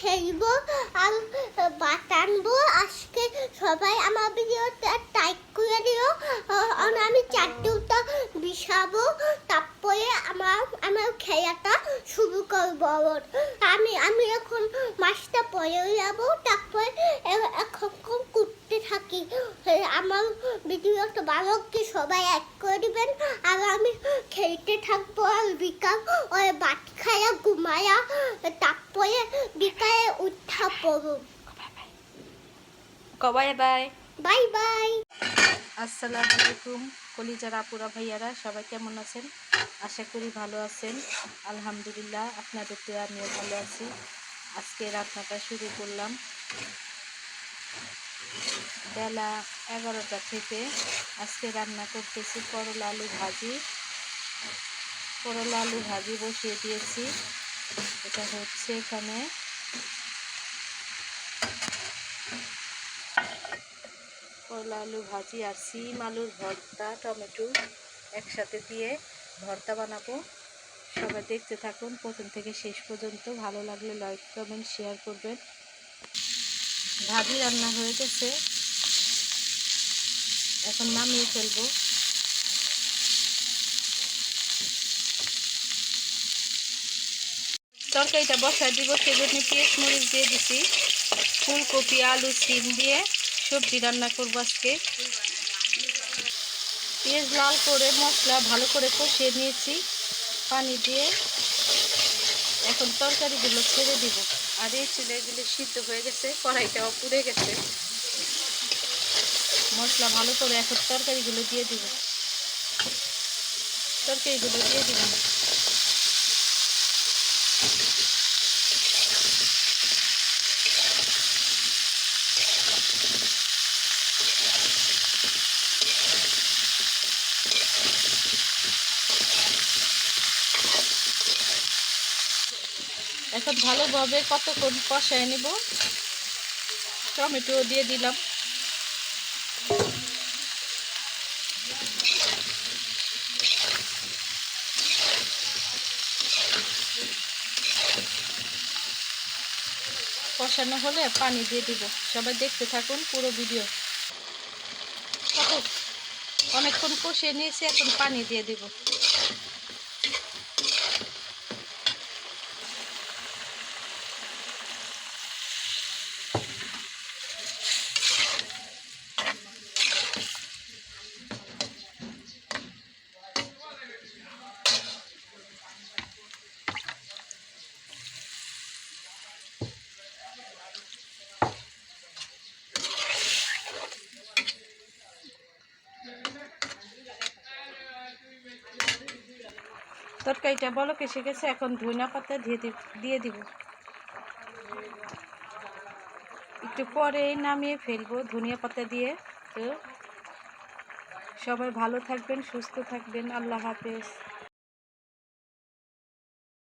খেলব আর বাটানবো আজকে সবাই আমার ভিডিওতে টাইপ করে দিও। আর আমি চারটুটা বিছাবো। তারপরে আমার আমার খেলাটা শুরু করব আমি আমি এখন মাছটা পরে যাব। তারপরে এখন কুট থাকি। আমার ভিডিওটা ভালো কি সবাই এক করে দিবেন আর আমি খেলতে থাকব আর বিকাল ওই বাট খায়া ঘুমায়া তারপরে বিকালে উঠা পড়ব। কবাই বাই বাই বাই আসসালামু আলাইকুম কলিজার আপুরা ভাইয়ারা সবাই কেমন আছেন? আশা করি ভালো আছেন। আলহামদুলিল্লাহ আপনাদের তো আমিও ভালো আছি। আজকে রান্নাটা শুরু করলাম। বেলা এগারোটা থেকে আজকে রান্না করতেছি করলা আলু ভাজি। করলা আলু ভাজি বসিয়ে দিয়েছি। এটা হচ্ছে এখানে করলা আলু ভাজি আর সিম আলুর ভর্তা, টমেটো একসাথে দিয়ে ভর্তা বানাবো। সবাই দেখতে থাকুন। প্রথম থেকে শেষ পর্যন্ত ভালো লাগলে লাইক কমেন্ট শেয়ার করবেন। ভাজি রান্না হয়ে গেছে এখন নামিয়ে ফেলব। তরকারিটা বসায় দিব, সেজন্য পেঁয়াজ মরিচ দিয়ে দিছি। ফুলকপি, আলু, সিম দিয়ে সবজি রান্না করব আজকে। পেঁয়াজ লাল করে মশলা ভালো করে কষিয়ে নিয়েছি। পানি দিয়ে এখন তরকারিগুলো ছেড়ে দিব। আর এই চুলেগুলি সিদ্ধ হয়ে গেছে, কড়াইটাও পুড়ে গেছে। মশলা ভালো করে এখন তরকারিগুলো দিয়ে দিব। তরকারিগুলো দিয়ে দিব এখন ভালোভাবে কতক্ষণ কষায় নেব? টমেটো দিয়ে দিলাম। কষানো হলে পানি দিয়ে দিব। সবাই দেখতে থাকুন পুরো ভিডিও। অনেকক্ষণ কষিয়ে নিয়েছি, এখন পানি দিয়ে দিব। তরকারিটা বলো, কেসে গেছে, এখন ধনিয়া পাতা দিয়ে দিয়ে দিব। একটু পরে নামিয়ে ফেলব ধনিয়া পাতা দিয়ে। তো সবাই ভালো থাকবেন, সুস্থ থাকবেন, আল্লাহ হাফেজ।